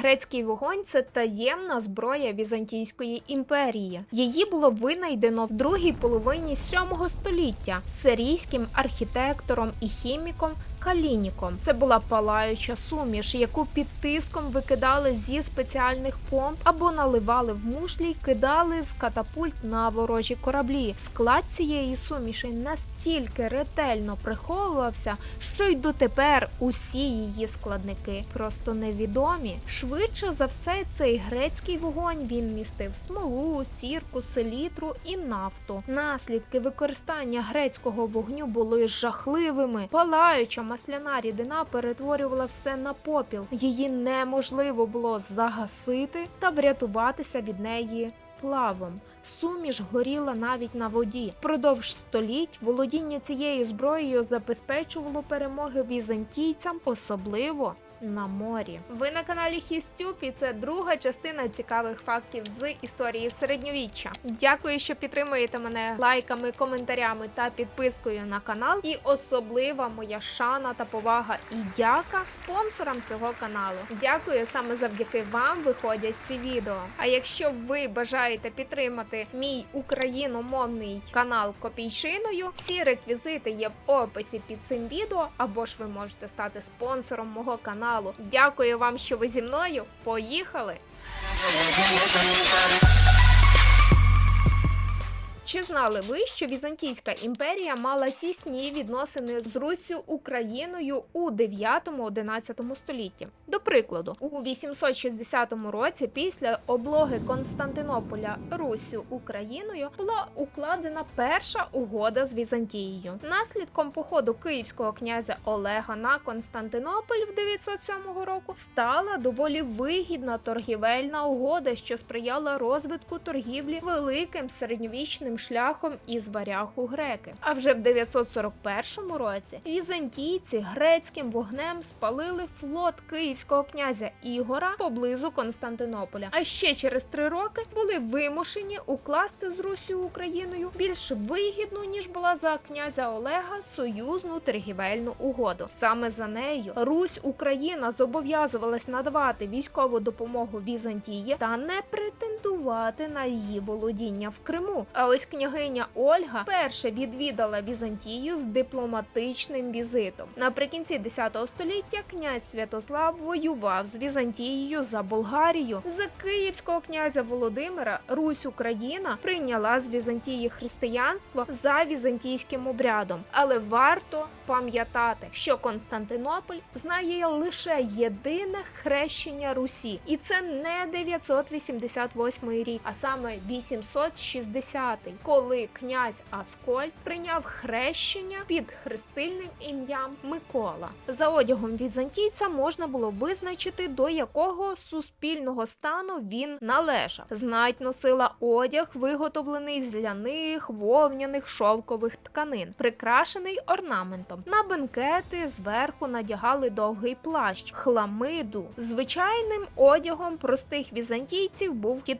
Грецький вогонь це таємна зброя Візантійської імперії. Її було винайдено в другій половині 7 століття сирійським архітектором і хіміком. Калініком це була палаюча суміш, яку під тиском викидали зі спеціальних помп або наливали в мушлі й кидали з катапульт на ворожі кораблі. Склад цієї суміші настільки ретельно приховувався, що й дотепер усі її складники просто невідомі. Швидше за все, цей грецький вогонь він містив смолу, сірку, селітру і нафту. Наслідки використання грецького вогню були жахливими. Палаюча масляна рідина перетворювала все на попіл. Її неможливо було загасити та врятуватися від неї плавом. Суміш горіла навіть на воді. Впродовж століть володіння цією зброєю забезпечувало перемоги візантійцям, особливо на морі. Ви на каналі Хістюб і це друга частина цікавих фактів з історії середньовіччя. Дякую, що підтримуєте мене лайками, коментарями та підпискою на канал. І особлива моя шана та повага і дяка спонсорам цього каналу. Дякую саме завдяки вам виходять ці відео. А якщо ви бажаєте підтримати мій україномовний канал Копійчиною. всі реквізити є в описі під цим відео, або ж ви можете стати спонсором мого каналу. Дякую вам, що ви зі мною. Поїхали! Чи знали ви, що Візантійська імперія мала тісні відносини з Руссю Україною у 9-11 столітті? До прикладу, у 860 році, після облоги Константинополя Руссю Україною, була укладена перша угода з Візантією. Наслідком походу київського князя Олега на Константинополь в 907 року стала доволі вигідна торгівельна угода, що сприяла розвитку торгівлі великим середньовічним шляхом із варягу греки. А вже в 941 році візантійці грецьким вогнем спалили флот київського князя Ігора поблизу Константинополя. А ще через три роки були вимушені укласти з Русю Україною більш вигідну ніж була за князя Олега союзну торгівельну угоду. Саме за нею Русь Україна зобов'язувалась надавати військову допомогу Візантії та не претендувати на її володіння в Криму. А ось княгиня Ольга перше відвідала Візантію з дипломатичним візитом. Наприкінці 10 століття князь Святослав воював з Візантією за Болгарію. За київського князя Володимира Русь Україна прийняла з Візантії християнство за візантійським обрядом, але варто пам'ятати, що Константинополь знає лише єдине хрещення Русі, і це не 988 рік, а саме 860, коли князь Аскольд прийняв хрещення під хрестильним ім'ям Микола. За одягом візантійця можна було визначити, до якого суспільного стану він належав. Знать носила одяг, виготовлений з ляних, вовняних шовкових тканин, прикрашений орнаментом. На бенкети зверху надягали довгий плащ, хламиду. Звичайним одягом простих візантійців був хітон.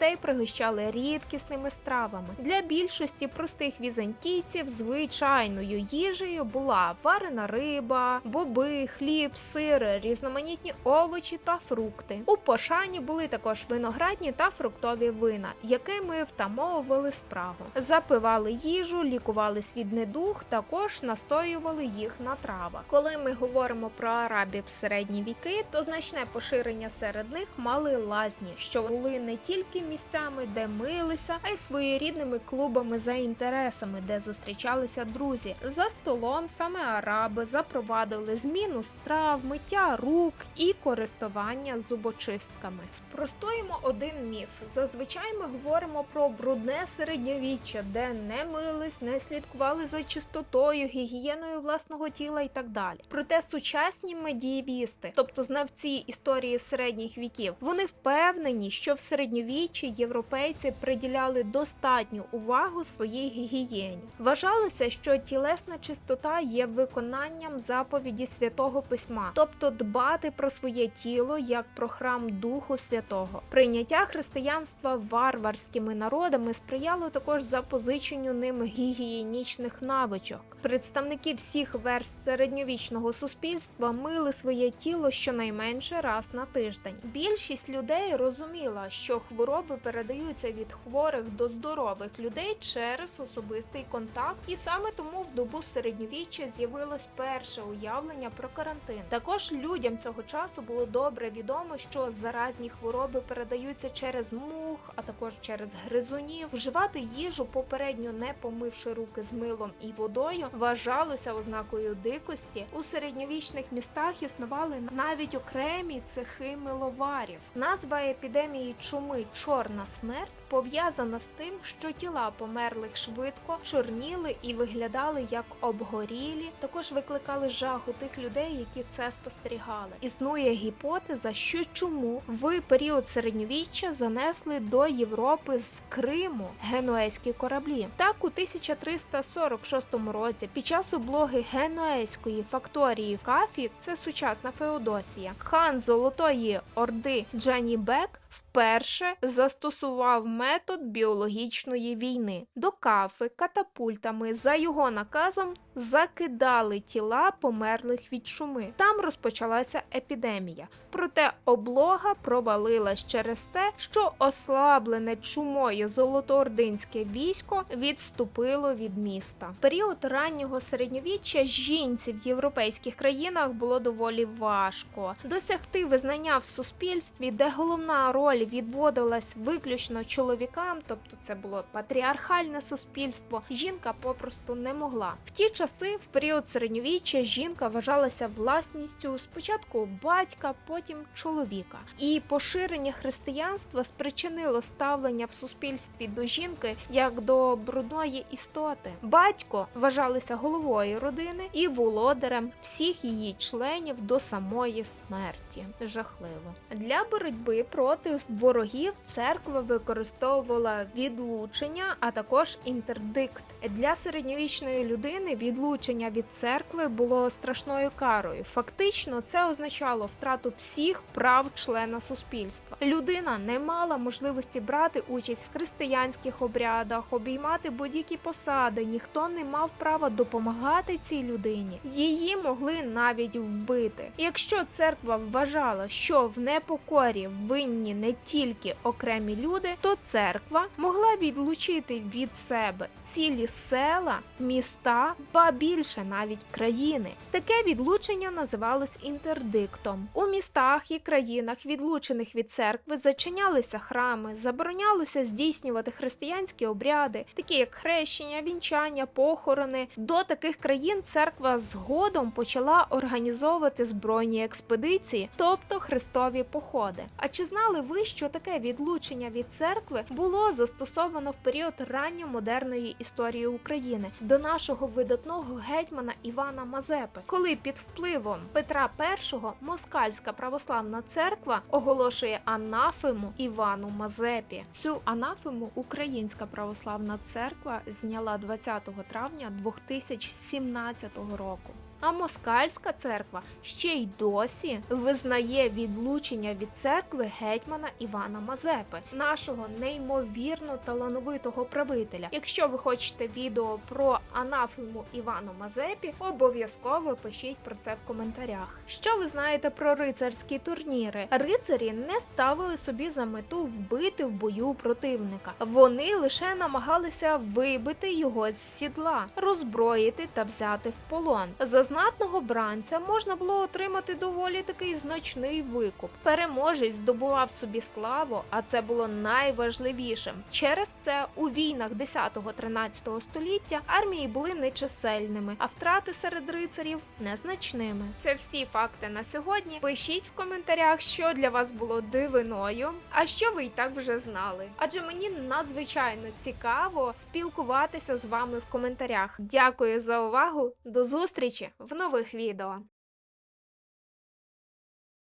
гостей пригощали рідкісними стравами. Для більшості простих візантійців звичайною їжею була варена риба, боби, хліб, сир, різноманітні овочі та фрукти. У пошані були також виноградні та фруктові вина, якими втамовували спрагу. Запивали їжу, лікувались від недуг, також настоювали їх на травах. Коли ми говоримо про арабів середні віки, то значне поширення серед них мали лазні, що були не тільки місцями, де милися, а й своєрідними клубами за інтересами, де зустрічалися друзі. За столом саме араби запровадили зміну страв, миття рук і користування зубочистками. Спростуємо один міф. Зазвичай ми говоримо про брудне середньовіччя, де не мились, не слідкували за чистотою, гігієною власного тіла і так далі. Проте сучасні медієвісти, тобто знавці історії середніх віків, вони впевнені, що в середньовіччі європейці приділяли достатню увагу своїй гігієні. Вважалося, що тілесна чистота є виконанням заповіді святого письма, тобто дбати про своє тіло як про храм Духу Святого. Прийняття християнства варварськими народами сприяло також запозиченню ним гігієнічних навичок. Представники всіх верст середньовічного суспільства мили своє тіло щонайменше раз на тиждень. Більшість людей розуміла, що хвороби передаються від хворих до здорових людей через особистий контакт, і саме тому в добу середньовіччя з'явилось перше уявлення про карантин. Також людям цього часу було добре відомо, що заразні хвороби передаються через мух, а також через гризунів. Вживати їжу попередньо не помивши руки з милом і водою, вважалося ознакою дикості. У середньовічних містах існували навіть окремі цехи миловарів. Назва епідемії чуми Чорна смерть пов'язана з тим, що тіла померлих швидко чорніли і виглядали як обгорілі. Також викликали жах у тих людей, які це спостерігали. Існує гіпотеза, що чуму в період середньовіччя занесли до Європи з Криму генуезькі кораблі. Так, у 1346 році, під час облоги генуезької факторії в Кафі, це сучасна Феодосія, хан Золотої Орди Джанібек вперше застосував метод біологічної війни. До кафи катапультами за його наказом закидали тіла померлих від чуми. Там розпочалася епідемія. Проте облога провалилась через те, що ослаблене чумою золотоординське військо відступило від міста. В період раннього середньовіччя жінці в європейських країнах було доволі важко досягти визнання в суспільстві, де головна роль відводилась виключно чоловікам, тобто це було патріархальне суспільство. Жінка попросту не могла. В ті часи, в період середньовіччя, жінка вважалася власністю спочатку батька, потім чоловіка. І поширення християнства спричинило ставлення в суспільстві до жінки як до брудної істоти. Батько вважалися головою родини і володарем всіх її членів до самої смерті. Жахливо для боротьби проти ворогів церква використовувала відлучення, а також інтердикт. Для середньовічної людини відлучення від церкви було страшною карою. Фактично, це означало втрату всіх прав члена суспільства. Людина не мала можливості брати участь в християнських обрядах, обіймати будь-які посади. Ніхто не мав права допомагати цій людині. Її могли навіть вбити. Якщо церква вважала, що в непокорі винні не тільки окремі люди, то церква могла відлучити від себе цілі села, міста, ба більше навіть країни. Таке відлучення називалось інтердиктом. У містах і країнах, відлучених від церкви, зачинялися храми, заборонялося здійснювати християнські обряди, такі як хрещення, вінчання, похорони. До таких країн церква згодом почала організовувати збройні експедиції, тобто хрестові походи. А чи знали ви, що таке відлучення від церкви було застосовано в період ранньомодерної історії України до нашого видатного гетьмана Івана Мазепи, коли під впливом Петра І москальська православна церква оголошує анафему Івану Мазепі. Цю анафему Українська православна церква зняла 20 травня 2017 року. А москальська церква ще й досі визнає відлучення від церкви гетьмана Івана Мазепи, нашого неймовірно талановитого правителя. Якщо ви хочете відео про анафему Івану Мазепі, обов'язково пишіть про це в коментарях. Що ви знаєте про рицарські турніри? Рицарі не ставили собі за мету вбити в бою противника. Вони лише намагалися вибити його з сідла, роззброїти та взяти в полон. Знатного бранця можна було отримати доволі такий значний викуп. Переможець здобував собі славу, а це було найважливішим. Через це у війнах 10-13 століття армії були нечисельними, а втрати серед рицарів незначними. Це всі факти на сьогодні. Пишіть в коментарях, що для вас було дивиною, а що ви і так вже знали. Адже мені надзвичайно цікаво спілкуватися з вами в коментарях. Дякую за увагу! До зустрічі в нових відео.